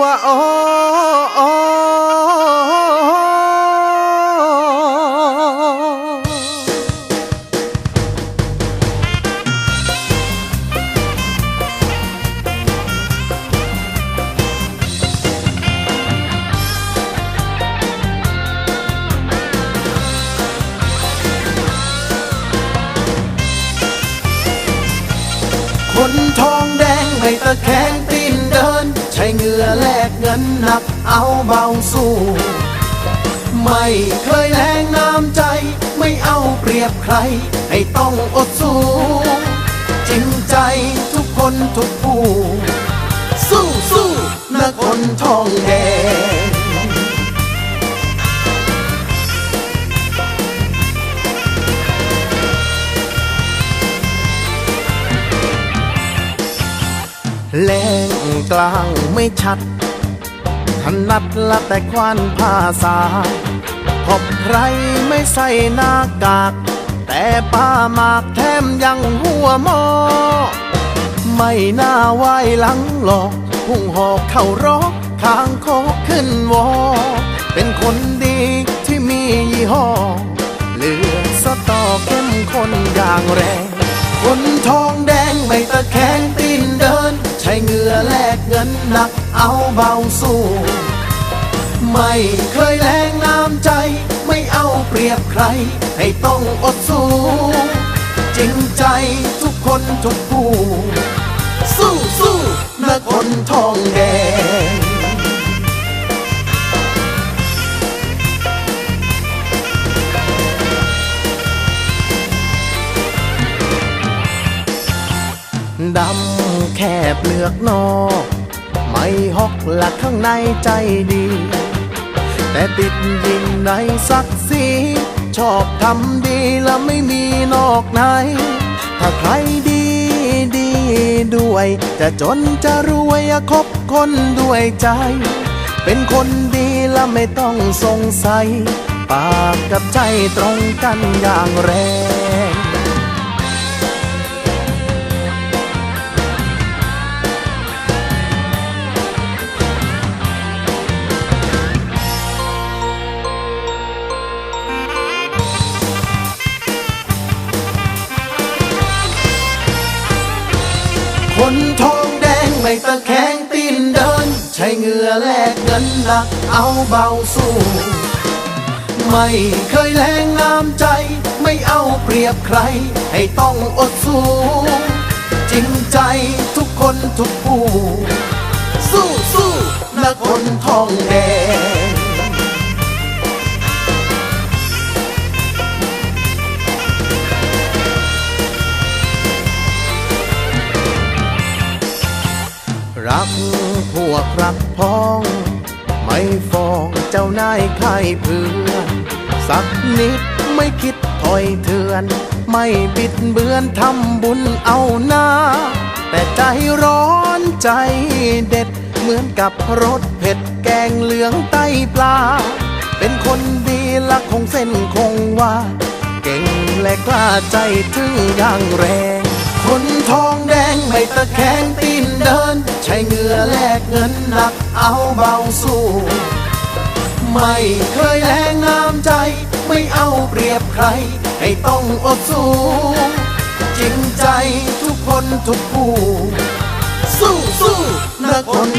ว่าโอ้ งินหนักเอาเบาสู้ ไม่เคยแรงน้ำใจ ไม่เอาเปรียบใคร ให้ต้องอดสู้ จริงใจทุกคนทุกผู้ สู้สู้นะคนทองแดงแรงกลางไม่ชัด ถนัดละแต่ควานภาษาขอบใครไม่ใส่หน้ากาก แต่ป้าหมากแถมยังหัวหมอ ไม่น่าไหวหลังหลอกพุ่งหอกเข้ารอกขางโคกขึ้นวอ เป็นคนดีที่มียี่ห้อ เหลือสตอเข้มข้นอย่างแรง คนทองแดงไม่ตะแคงตือแลกเงินหนักเอาเบาสู้ ไม่เคยแรงน้ำใจ ไม่เอาเปรียบใคร ให้ต้องอดสู้ จริงใจทุกคนทุกผู้ สู้สู้นะคนทองแดง ดำแคบเปลือกนอก ไม่ฮอกหลักข้างในใจดี แต่ติดยิงในศักดิ์ศรีชอบทำดีแล้วไม่มีนอกใน ถ้าใครดีดีด้วย จะจนจะรวยคบคนด้วยใจ เป็นคนดีแล้วไม่ต้องสงสัย ปากกับใจตรงกันอย่างแรง ตะแคงตีนเดิน ใช้เหงื่อแลกเงินหนักเอาเบาสู้ ไม่เคยแรงน้ำใจ ไม่เอาเปรียบใคร ให้ต้องอดสู้จริงใจทุกคนทุกผู้ สู้สู้นะคนทองแดง รักพวกรักพ้อง ไม่ฟ้องเจ้านายใครเพื่อ สักนิดไม่คิดถอยเถือน ไม่บิดเบือนทำบุญเอาหน้า แต่ใจร้อนใจเด็ด เหมือนกับรสเผ็ดแกงเหลืองไตปลา เป็นคนดีละคงเส้นคงว่า เก่งและกล้าใจถึงอย่างแรง คนทองแดงไม่ตะแคงตีน เงินหนักเอาเบาสู้ ไม่เคยแรงน้ำใจ ไม่เอาเปรียบใคร ให้ต้องอดสู้ จริงใจทุกคนทุกผู้ สู้สู้นักคน